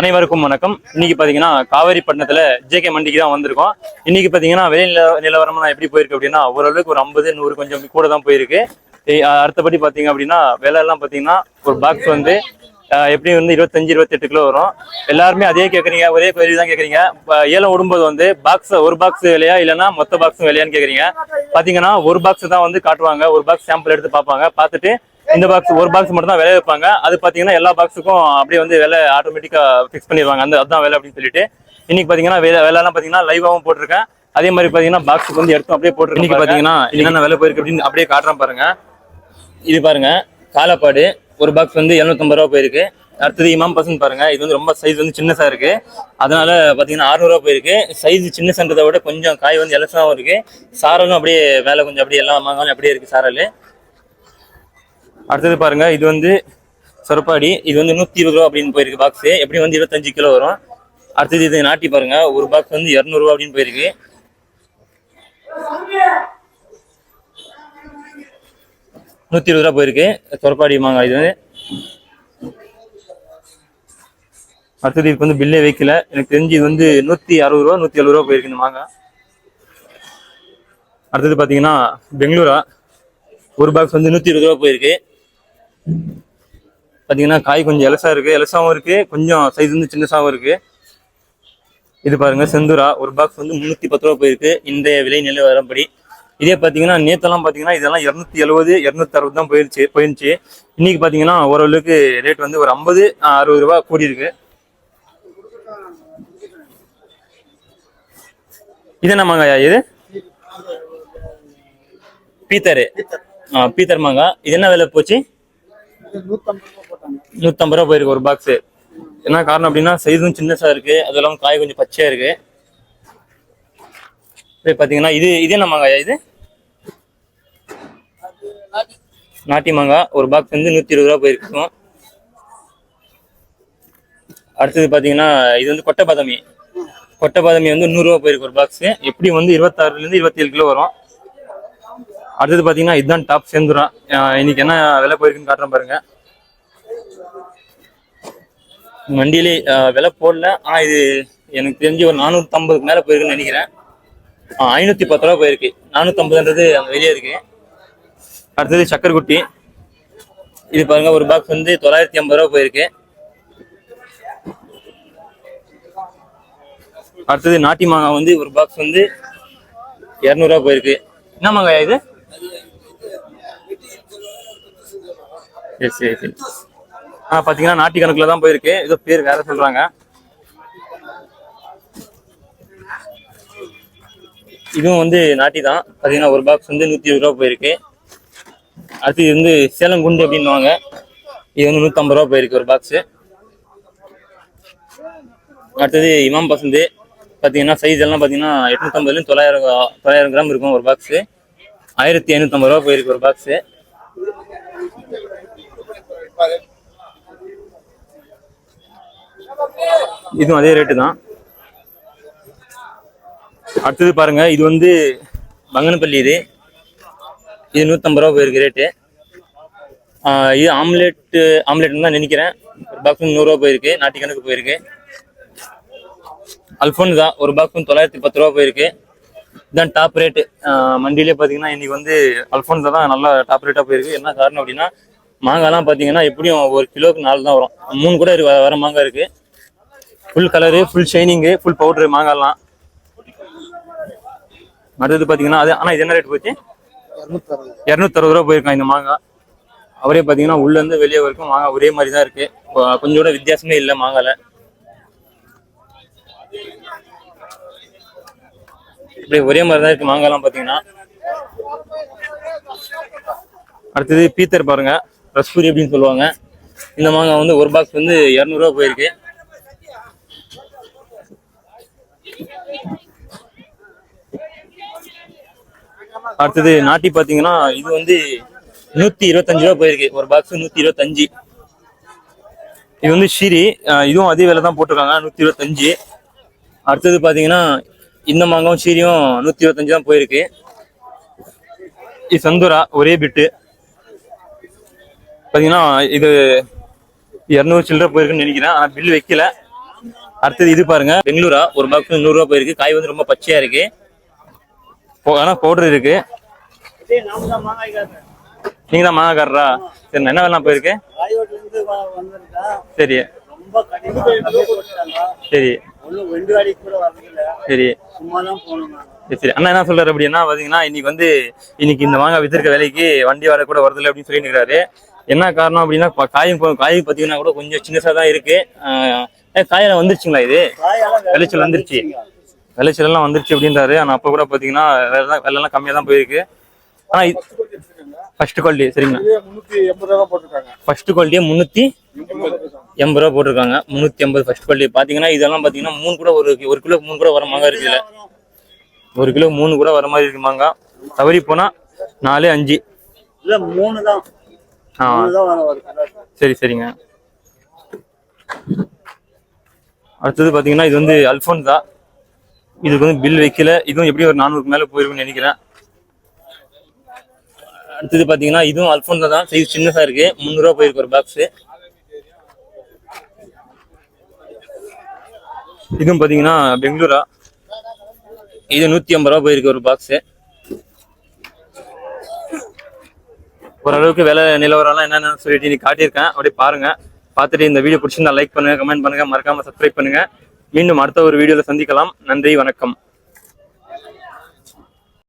அனைவருக்கும் வணக்கம். இன்னைக்கு பாத்தீங்கன்னா காவேரிப்பட்டினத்துல ஜேகே மண்டிக்கு தான் வந்திருக்கோம். இன்னைக்கு பாத்தீங்கன்னா வெளி நில எப்படி போயிருக்கு அப்படின்னா ஓரளவுக்கு ஒரு ஐம்பது நூறு கொஞ்சம் கூட தான் போயிருக்கு. அடுத்தபடி பாத்தீங்க அப்படின்னா விலை எல்லாம் பாத்தீங்கன்னா ஒரு பாக்ஸ் வந்து எப்படி வந்து இருபத்தஞ்சு இருபத்தெட்டு கிலோ வரும். எல்லாருமே அதே கேக்குறீங்க ஒரே கேள்வி தான் கேக்குறீங்க. ஏலம் விடும்போது வந்து பாக்ஸ் ஒரு பாக்ஸ் விலையா இல்லைன்னா மொத்த பாக்ஸும் விலையான்னு கேக்குறீங்க. பாத்தீங்கன்னா ஒரு பாக்ஸ் தான் வந்து காட்டுவாங்க. ஒரு பாக்ஸ் சாம்பிள் எடுத்து பார்ப்பாங்க. பார்த்துட்டு இந்த பாக்ஸ் ஒரு பாக்ஸ் மட்டும் தான் விலை வைப்பாங்க. அது பாத்தீங்கன்னா எல்லா பாக்ஸுக்கும் அப்படியே வந்து விலை ஆட்டோமேட்டிக்கா ஃபிக்ஸ் பண்ணிடுவாங்க. அந்த அதுதான் விலை அப்படின்னு சொல்லிட்டு. இன்னைக்கு பாத்தீங்கன்னா விலை விலைலாம் பாத்தீங்கன்னா லைவாவும் போட்டிருக்கேன். அதே மாதிரி பாத்தீங்கன்னா பாக்ஸுக்கு வந்து எடுத்தும் அப்படியே போட்டிருக்கேன் இன்னைக்கு பாத்தீங்கன்னா என்னென்ன விலை போயிருக்கு அப்படின்னு அப்படியே காட்டுறேன் பாருங்க. இது பாருங்க காலப்பாடு. ஒரு பாக்ஸ் வந்து 750 ரூபா போயிருக்கு. அடுத்தது இமாம் பசன் பாருங்க. இது வந்து ரொம்ப சைஸ் வந்து சின்னசா இருக்கு. அதனால பாத்தீங்கன்னா 600 ரூபா போயிருக்கு. சைஸ் சின்னசன்றதை விட கொஞ்சம் காய் வந்து இலசாவும் இருக்கு. சாரலும் அப்படியே மேல கொஞ்சம் அப்படியே எல்லா மாங்காலும் அப்படியே இருக்கு சாரல். அடுத்தது பாருங்க இது வந்து சொரப்பாடி. இது வந்து நூத்தி இருபது ரூபா அப்படின்னு போயிருக்கு பாக்ஸ் எப்படி வந்து இருபத்தஞ்சு கிலோ வரும்? அடுத்தது இது நாட்டி பாருங்க ஒரு பாக்ஸ் வந்து இரநூறுவா அப்படின்னு போயிருக்கு. நூத்தி இருபது ரூபா போயிருக்கு சொரப்பாடி மாங்காய் இது வந்து. அடுத்தது இதுக்கு வந்து பில்லே வைக்கல. எனக்கு தெரிஞ்சு இது வந்து நூத்தி அறுபது ரூபா நூத்தி எழுபது ரூபா போயிருக்கு இந்த மாங்காய். அடுத்தது பாத்தீங்கன்னா பெங்களூரா. ஒரு பாக்ஸ் வந்து நூத்தி இருபது ரூபா போயிருக்கு. பாத்தீங்கன்னா காய் கொஞ்சம் எலசா இருக்கு. எலசாவும் இருக்கு. கொஞ்சம் சைஸ் வந்து சின்னசாவும் இருக்கு. இது பாருங்க செந்தூரா. ஒரு பாக்ஸ் வந்து முந்நூத்தி பத்து ரூபா போயிருக்கு. இந்த விலை நிலை வரம்படி. இதே பாத்தீங்கன்னா நேத்தெல்லாம் பாத்தீங்கன்னா இதெல்லாம் இருநூத்தி எழுபது இருநூத்தி அறுபது தான் போயிருச்சு போயிருந்துச்சு. இன்னைக்கு பாத்தீங்கன்னா ஓரளவுக்கு ரேட் வந்து ஒரு ஐம்பது அறுபது ரூபா கூடியிருக்கு. இது என்ன இது? பீத்தரு. பீத்தர் மாங்காய். இது என்ன விலை போச்சு? நூத்தம்பது ரூபா போயிருக்கு ஒரு பாக்ஸ் என்ன காரணம் அப்படின்னா சைஸும் சின்னசா இருக்கு. அது இல்லாமல் காய் கொஞ்சம் பச்சையா இருக்கு. பாத்தீங்கன்னா இது இது என்ன மாங்காயா இது? நாட்டி மாங்காய் ஒரு பாக்ஸ் வந்து நூத்தி இருபது ரூபா போயிருக்கும் அடுத்தது பாத்தீங்கன்னா இது வந்து கொட்டை பாதாமி. கொட்டை பாதாமி வந்து நூறுரூவா போயிருக்கு ஒரு பாக்ஸ் எப்படி வந்து இருபத்தாறுல இருந்து இருபத்தி கிலோ வரும்? அடுத்தது பார்த்தீங்கன்னா இதுதான் டாப் சேர்ந்துரும் இன்னைக்கு என்ன விலை போயிருக்குன்னு காட்டுறேன் பாருங்க. வண்டியிலே விலை போடல. ஆனா இது எனக்கு தெரிஞ்சு ஒரு நானூத்தி ஐம்பதுக்கு மேல போயிருக்குன்னு நினைக்கிறேன். ஐநூத்தி பத்து ரூபா போயிருக்கு. நானூத்தி ஐம்பதுன்றது வெளியே இருக்கு. அடுத்தது சக்கரக்குட்டி. இது பாருங்க ஒரு பாக்ஸ் வந்து தொள்ளாயிரத்தி ஐம்பது ரூபா போயிருக்கு. அடுத்தது நாட்டி மாங்காய் வந்து ஒரு பாக்ஸ் வந்து இரநூறுவா போயிருக்கு. என்ன மாங்காய் இது? சரி சரி. சரி ஆ பாத்தீங்கன்னா நாட்டி கணக்குல தான் போயிருக்கு. ஏதோ பேர் வேற சொல்றாங்க. இதுவும் வந்து நாட்டி தான் பாத்தீங்கன்னா ஒரு பாக்ஸ் வந்து நூத்தி இருபது ரூபா போயிருக்கு. அடுத்து இது வந்து சேலம் குண்டு அப்படின்னுவாங்க. இது வந்து நூற்றம்பது ரூபா போயிருக்கு ஒரு பாக்ஸு அடுத்தது இமாம் பசந்து. பாத்தீங்கன்னா சைஸ் எல்லாம் பார்த்தீங்கன்னா எட்நூத்தம்பதுலேருந்து தொள்ளாயிரம் தொள்ளாயிரம் கிராம் இருக்கும் ஒரு பாக்ஸு ஆயிரத்தி ஐநூற்றம்பது ரூபா போயிருக்கு ஒரு பாக்ஸு இதுவும் அதே ரேட்டு தான். அடுத்தது பாருங்க இது வந்து பங்கனப்பள்ளி இது. இது நூற்றம்பது ரூபா போயிருக்கு ரேட்டு இது ஆம்லெட் ஆம்லேட்னு தான் நினைக்கிறேன். ஒரு பாக்ஸ் நூறுரூவா போயிருக்கு நாட்டி கணக்கு போயிருக்கு. அல்ஃபோன் தான் ஒரு பாக்ஸ் தொள்ளாயிரத்தி பத்து ரூபா போயிருக்கு. இதுதான் டாப் ரேட்டு மண்டியிலே பார்த்தீங்கன்னா இன்னைக்கு வந்து அல்ஃபோன்ஸ் தான் நல்லா டாப் ரேட்டாக போயிருக்கு. என்ன காரணம் அப்படின்னா மாங்காய்லாம் பார்த்தீங்கன்னா எப்படியும் ஒரு கிலோவுக்கு நாலு தான் வரும். மூணு கூட இருக்கு, வர மாங்காய் இருக்கு. Full colour full shining full powder மாங்காய்லாம் அடுத்தது பார்த்தீங்கன்னா அது ஆனால் இது என்ன ரேட் போச்சு? இரநூத்தறுபது ரூபா போயிருக்கான் இந்த மாங்காய் அவரே பார்த்தீங்கன்னா உள்ள இருந்து வெளியே வரைக்கும் மாங்காய் ஒரே மாதிரி தான் இருக்கு. கொஞ்சம் கூட வித்தியாசமே இல்லை மாங்காயில் இப்படி ஒரே மாதிரி தான் இருக்கு. மாங்காய்லாம் பார்த்தீங்கன்னா அடுத்தது பீத்தர் பாருங்க. ரஸ்பூரி அப்படின்னு சொல்லுவாங்க. இந்த மாங்காய் வந்து ஒரு பாக்ஸ் வந்து இரநூறுவா போயிருக்கு. அடுத்தது நாட்டி பாத்தீங்கன்னா இது வந்து நூத்தி இருபத்தஞ்சு ரூபா போயிருக்கு. ஒரு பாக்ஸ் நூத்தி இருபத்தஞ்சு. இது வந்து ஷீரி. இதுவும் அதே விலை தான் போட்டிருக்காங்க. நூத்தி இருபத்தஞ்சு. அடுத்தது பாத்தீங்கன்னா இந்த மாங்காவும் ஷீரியும் நூத்தி இருபத்தஞ்சு தான் போயிருக்கு. இது சந்தூரா ஒரே பிட்டு பாத்தீங்கன்னா இது இரநூறு சில்லறை போயிருக்குன்னு நினைக்கிறேன் ஆனால் பில் வைக்கல. அடுத்தது இது பாருங்க பெங்களூரா ஒரு பாக்ஸ் நூறு ரூபா போயிருக்கு. காய் வந்து ரொம்ப பச்சையா இருக்கு. போ- ஆனா பவுடர் இருக்கு. நீங்க தான் மாங்காய்க்காரரா சரி என்ன வேலை போயிருக்கு? ராயோட்லேருந்து வந்திருக்கேன் சரி. சரி. சரி. சரி அண்ணா என்ன சொல்றாரு அப்படின்னா பாத்தீங்கன்னா இன்னைக்கு வந்து இன்னைக்கு இந்த மாங்காய் வித்திருக்க வேலைக்கு வண்டி வாடகை கூட வரதில்லை அப்படின்னு சொல்லி நிற்கிறாரு என்ன காரணம் அப்படின்னா காயும் காய் பார்த்தீங்கன்னா கூட கொஞ்சம் சின்னசா தான் இருக்கு. காயெல்லாம் வந்துருச்சுங்களா இது? விளைச்சல் வந்துருச்சு. விளைச்சல் எல்லாம் வந்துருச்சு அப்படின்றாரு. ஆனா அப்ப கூட பாத்தீங்கன்னா வெள்ளம் கம்மியா தான் போயிருக்கு. ஆனா ஃபர்ஸ்ட் குவாலிட்டி சரிங்க முந்நூற்றி எண்பது ரூபா போட்டிருக்காங்க. ஃபர்ஸ்ட் குவாலிட்டியே முந்நூற்றி எண்பது ரூபா போட்டிருக்காங்க. முந்நூற்றி எண்பது ஃபர்ஸ்ட் குவாலிட்டி பார்த்தீங்கன்னா இதெல்லாம் பார்த்தீங்கன்னா மூணு கூட ஒரு ஒரு கிலோ மூணு கூட வர மாங்காய் இருக்கு இதுல ஒரு கிலோ மூணு கூட வர மாதிரி இருக்கு மாங்காய் தவறி போனா நாலு அஞ்சு. இல்லை மூணு தான். ஆ. தான் சரி சரிங்க. அடுத்தது பார்த்தீங்கன்னா இது வந்து அல்ஃபோன்ஸா இதுக்கு வந்து பில் வைக்கல. இதுவும் எப்படியும் ஒரு நானூறுக்கு மேலே போயிருக்கும்னு நினைக்கிறேன். அடுத்தது பார்த்தீங்கன்னா இதுவும் அல்ஃபோன்ஸா தான். சைஸ் சின்னதா இருக்கு. முந்நூறுரூவா போயிருக்கு ஒரு பாக்ஸ் இதுவும் பார்த்தீங்கன்னா பெங்களூரா. இது நூற்றி ஐம்பது ரூபா போயிருக்கு ஒரு பாக்ஸு ஓரளவுக்கு விலை நிலவரம்லாம் என்னென்னு சொல்லிட்டு நீ காட்டியிருக்கேன். அப்படியே பாருங்க. பார்த்துட்டு இந்த வீடியோ பிடிச்சிருந்தா லைக் பண்ணுங்க கமெண்ட் பண்ணுங்க. மறக்காம சப்ஸ்கிரைப் பண்ணுங்க. மீண்டும் அடுத்த ஒரு வீடியோவில் சந்திக்கலாம். நன்றி வணக்கம்.